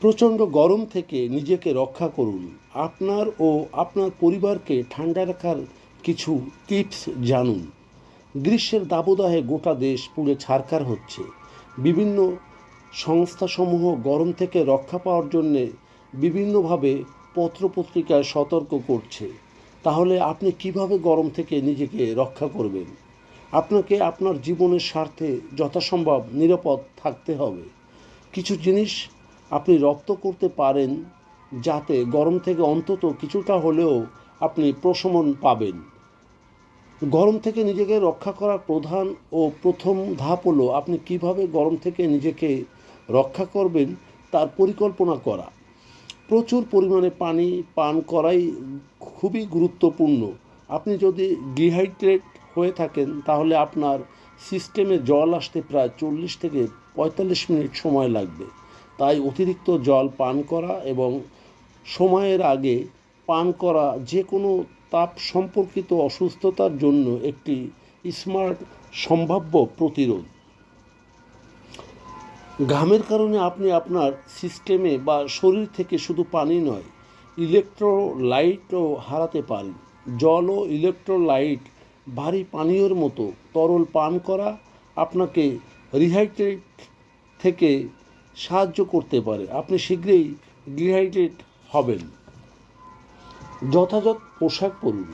প্রচণ্ড গরম থেকে নিজেকে রক্ষা করুন। আপনার ও আপনার পরিবারকে ঠান্ডা রাখার কিছু টিপস জানুন। গ্রীষ্মের দাবদাহে গোটা দেশ পুড়ে ছারখার হচ্ছে। বিভিন্ন সংস্থাসমূহ গরম থেকে রক্ষা পাওয়ার জন্যে বিভিন্নভাবে পত্রপত্রিকায় সতর্ক করছে। তাহলে আপনি কীভাবে গরম থেকে নিজেকে রক্ষা করবেন? আপনাকে আপনার জীবনের স্বার্থে যথাসম্ভব নিরাপদ থাকতে হবে। কিছু জিনিস আপনি রপ্ত করতে পারেন যাতে গরম থেকে অন্তত কিছুটা হলেও আপনি প্রশমন পাবেন। গরম থেকে নিজেকে রক্ষা করার প্রধান ও প্রথম ধাপ হলো আপনি কীভাবে গরম থেকে নিজেকে রক্ষা করবেন তার পরিকল্পনা করা। প্রচুর পরিমাণে পানি পান করাই খুবই গুরুত্বপূর্ণ। আপনি যদি ডিহাইড্রেট হয়ে থাকেন তাহলে আপনার সিস্টেমে জল আসতে প্রায় চল্লিশ থেকে পঁয়তাল্লিশ মিনিট সময় লাগবে। তাই অতিরিক্ত জল পান করা এবং সময়ের আগে পান করা যে কোনো তাপ সম্পর্কিত অসুস্থতার জন্য একটি স্মার্ট সম্ভাব্য প্রতিরোধ। ঘামের কারণে আপনি আপনার সিস্টেমে বা শরীর থেকে শুধু পানি নয়, ইলেকট্রোলাইটও হারাতে পারেন। জল ও ইলেকট্রোলাইট ভারী পানীয়র মতো তরল পান করা আপনাকে রিহাইড্রেট থেকে সাহায্য করতে পারে। আপনি শীঘ্রই ডিহাইড্রেট হবেন। যথাযথ পোশাক পরুন।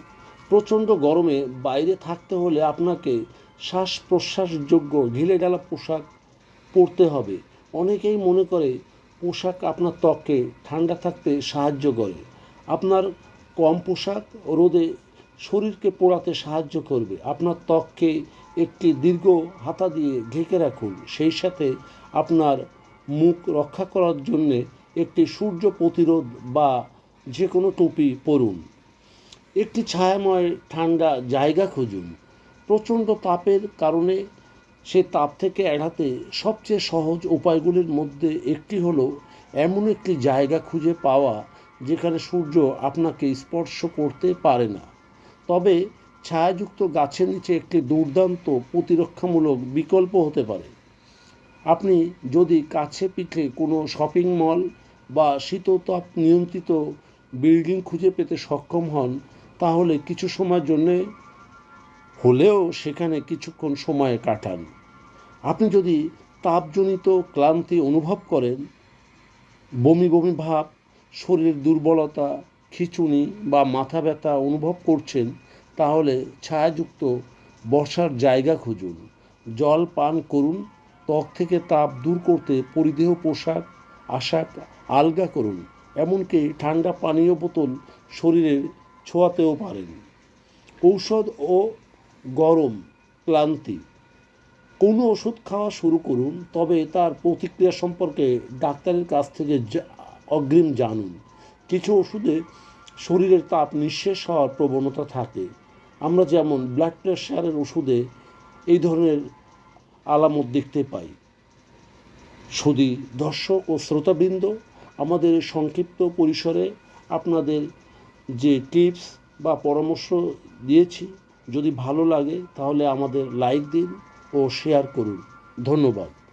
প্রচণ্ড গরমে বাইরে থাকতে হলে আপনাকে শ্বাস প্রশ্বাসযোগ্য ঢিলে ঢালা পোশাক পরতে হবে। অনেকেই মনে করে পোশাক আপনার ত্বককে ঠান্ডা থাকতে সাহায্য করে। আপনার কম পোশাক রোদে শরীরকে পোড়াতে সাহায্য করবে। আপনার ত্বককে একটি দীর্ঘ হাতা দিয়ে ঢেকে রাখুন। সেই সাথে আপনার মুখ রক্ষা করার জন্যে একটি সূর্য প্রতিরোধ বা যে কোনো টুপি পরুন। একটি ছায়াময় ঠান্ডা জায়গা খুঁজুন। প্রচণ্ড তাপের কারণে সে তাপ থেকে এড়াতে সবচেয়ে সহজ উপায়গুলির মধ্যে একটি হলো এমন একটি জায়গা খুঁজে পাওয়া যেখানে সূর্য আপনাকে স্পর্শ করতে পারে না। তবে ছায়াযুক্ত গাছের নিচে একটি দুর্দান্ত প্রতিরক্ষামূলক বিকল্প হতে পারে। আপনি যদি কাছে পিঠে কোনো শপিং মল বা শীততাপ নিয়ন্ত্রিত বিল্ডিং খুঁজে পেতে সক্ষম হন, তাহলে কিছু সময়ের জন্য হলেও সেখানে কিছুক্ষণ সময় কাটান। আপনি যদি তাপজনিত ক্লান্তি অনুভব করেন, বমি বমি ভাব, শরীরের দুর্বলতা, খিচুনি বা মাথা ব্যথা অনুভব করছেন, তাহলে ছায়াযুক্ত বসার জায়গা খুঁজুন। জল পান করুন ত্বক থেকে তাপ দূর করতে পরিধেয় পোশাক, আশাক আলগা করুন, এমনকি ঠান্ডা পানীয় বোতল শরীরে ছোঁয়াতেও পারেন। ঔষধ ও গরম ক্লান্তি। কোনো ওষুধ খাওয়া শুরু করুন, তবে তার প্রতিক্রিয়া সম্পর্কে ডাক্তারের কাছ থেকে অগ্রিম জানুন। কিছু ওষুধে শরীরের তাপ নিঃশেষ হওয়ার প্রবণতা থাকে। আমরা যেমন ব্লাড প্রেশারের ওষুধে এই ধরনের আলামত দেখতে পাই। শুধু দর্শক ও শ্রোতাবৃন্দ, আমাদের সংক্ষিপ্ত পরিসরে আপনাদের যে টিপস বা পরামর্শ দিয়েছি, যদি ভালো লাগে তাহলে আমাদের লাইক দিন ও শেয়ার করুন। ধন্যবাদ।